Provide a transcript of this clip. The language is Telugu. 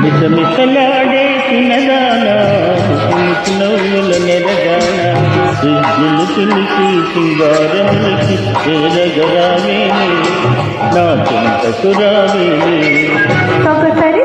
మిసమిసలాడే చిన్నదానా నవ్వుల నెలగానా సిగ్గులు పిలిచి సింగారములకి ఎరగరావేనే నా చెంతకు రావేనే ఒకసారి